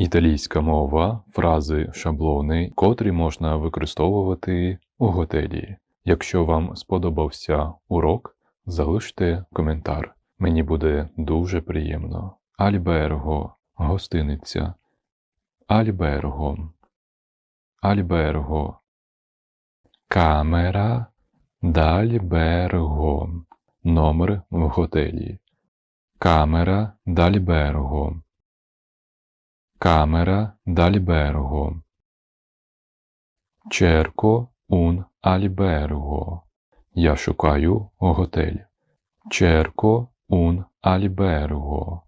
Італійська мова, фрази, шаблони, котрі можна використовувати у готелі. Якщо вам сподобався урок, залиште коментар. Мені буде дуже приємно. Альберго, гостиниця. Альберго. Альберго. Камера дальберго. Номер в готелі. Камера дальберго. Камера дальберго. Черко un albergo. Я шукаю готель. Cerco un albergo.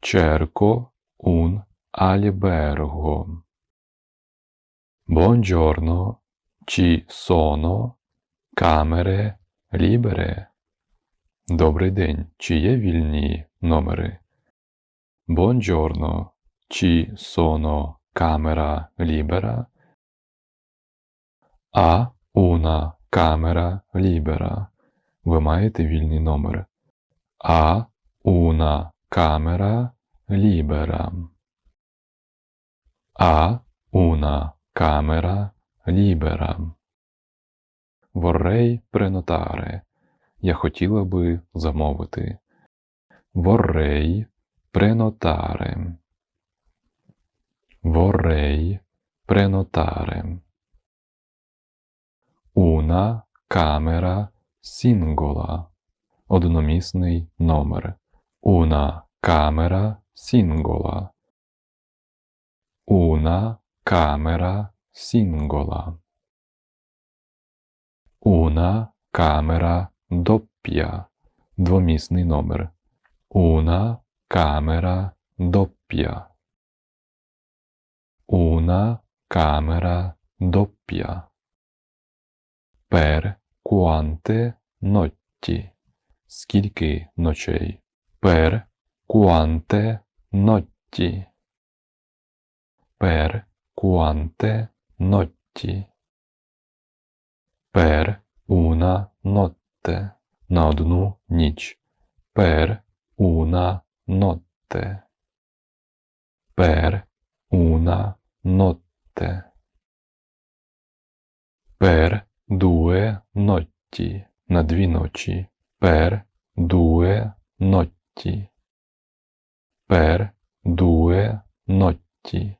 Cerco un albergo. Buongiorno, ci sono camere libere? Добрий день, чи є вільні номери? Buongiorno, ci sono camera libera? А. Ви маєте вільний номер. А una camera libera. А una camera libera. Vorrei prenotare. Я хотіла би замовити. Vorrei prenotare. Vorrei prenotare. Una camera singola. Одномісний номер. Una camera singola. Una camera singola. Una camera doppia. Двомісний номер. Una camera doppia. Una camera doppia. Per quante notti? Скільки ночей? Per quante notti? Per quante notti? Per una notte. На одну ніч. Per una notte. Per una notte. Per due notti. На дві ночі. Per due notti. Per due notti.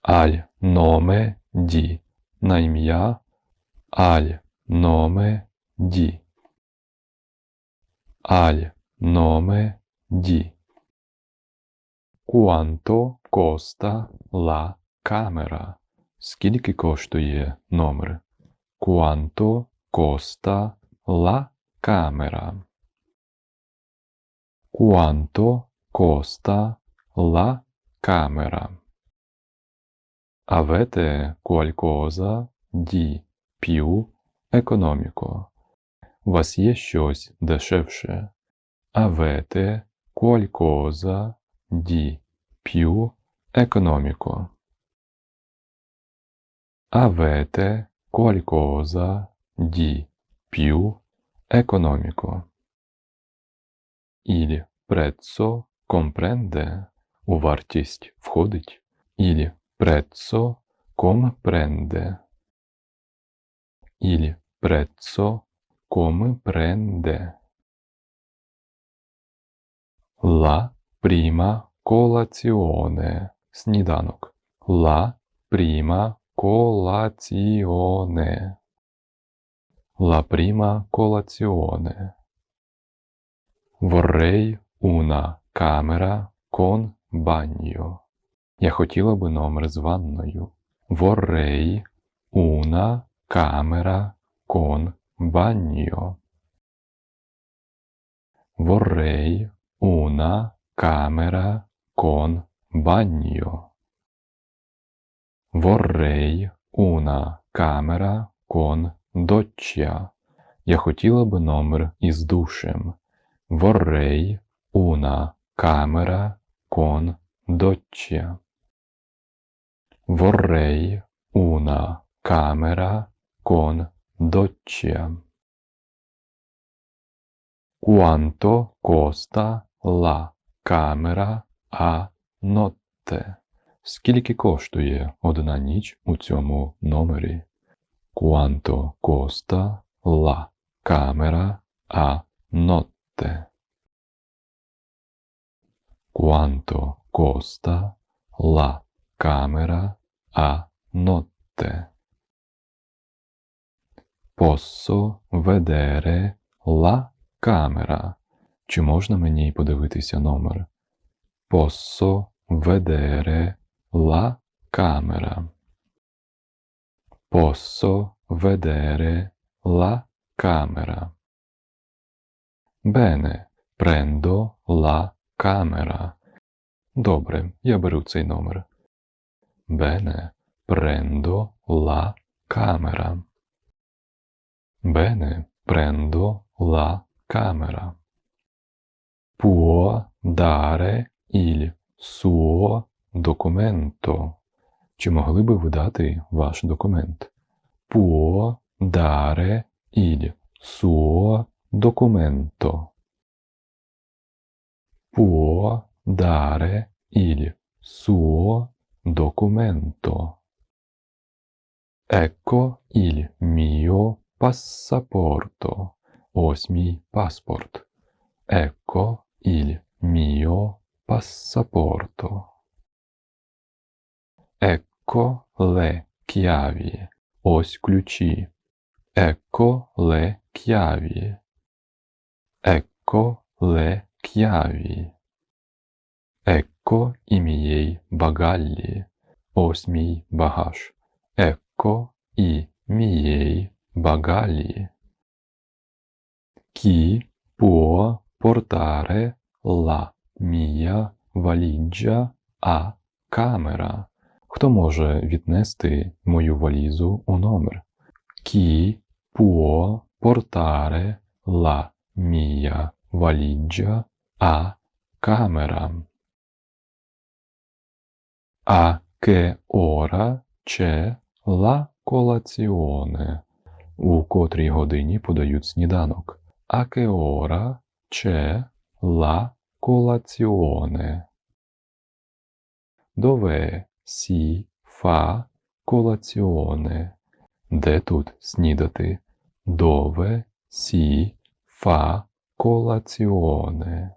Al nome di. На ім'я. Al nome di. Al nome Quanto costa la camera? Скільки коштує номер? Costa la camera? Quanto costa la camera? Avete qualcosa di più economico? У вас є щось дешевше? Avete qualcosa di più economico? Avete qualcosa di più economico? Il prezzo comprende у вартість входить. Il prezzo comprende. Il prezzo comprende. La prima colazione. Сніданок. La prima colazione. La prima colazione. Vorrei una camera con bagno. Я хотіла би номер з ванною. Vorrei una camera con bagno. Vorrei una camera con bagno. Vorrei una camera con doccia. Я хотіла би номер із душем. Vorrei una camera con doccia. Vorrei una camera con doccia. Quanto costa la camera а нотте. Скільки коштує одна ніч у цьому номері? Quanto costa la camera a notte? Quanto costa la camera a notte? Posso vedere la camera? Чи можна мені подивитися номер? Posso vedere la camera? Posso vedere la camera? Bene, prendo la camera. Добре, я беру цей номер. Bene, prendo la camera. Bene, prendo la camera. Può dare il suo documento. Чи могли би ви дати ваш документ? Può dare il suo documento. Può dare il suo documento. Ecco il mio passaporto. Ось мій паспорт. Ecco il mio passaporto. Ecco le chiavi. Ось ключі. Ecco le chiavi. Ecco le chiavi. Ecco i miei bagagli. Ось мій багаж. Ecco i miei bagagli. Chi può portare la mia valigia a camera? Хто може віднести мою валізу у номер? Chi può portare la mia valigia a camera? A che ora c'è la colazione? У котрій годині подають сніданок. A che ora c'è la colazione? Dove si fa colazione? Де тут снідати? Dove si fa colazione?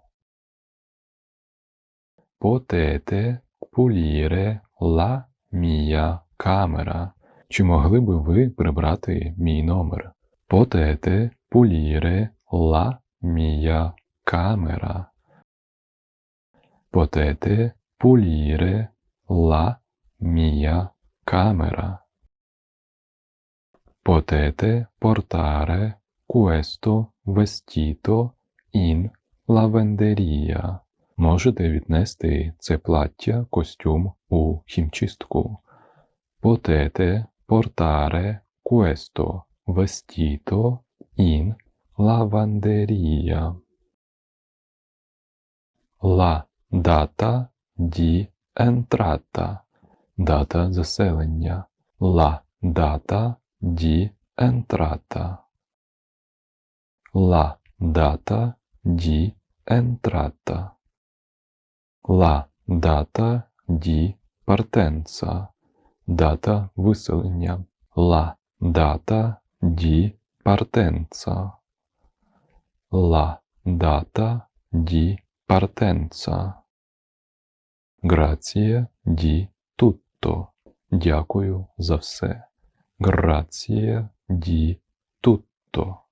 Potete pulire la mia camera? Чи могли би ви прибрати мій номер? Potete pulire la mia camera? Potete pulire la mia camera? Potete portare questo vestito in lavanderia? Можете віднести це плаття, костюм у хімчистку. Potete portare questo vestito in lavanderia. La data di entrata. Дата заселення. La data di entrata. La data di entrata. La data di partenza. Дата виселення. La data di partenza. La data di partenza. Grazie di tutto. Дякую за все. Grazie di tutto.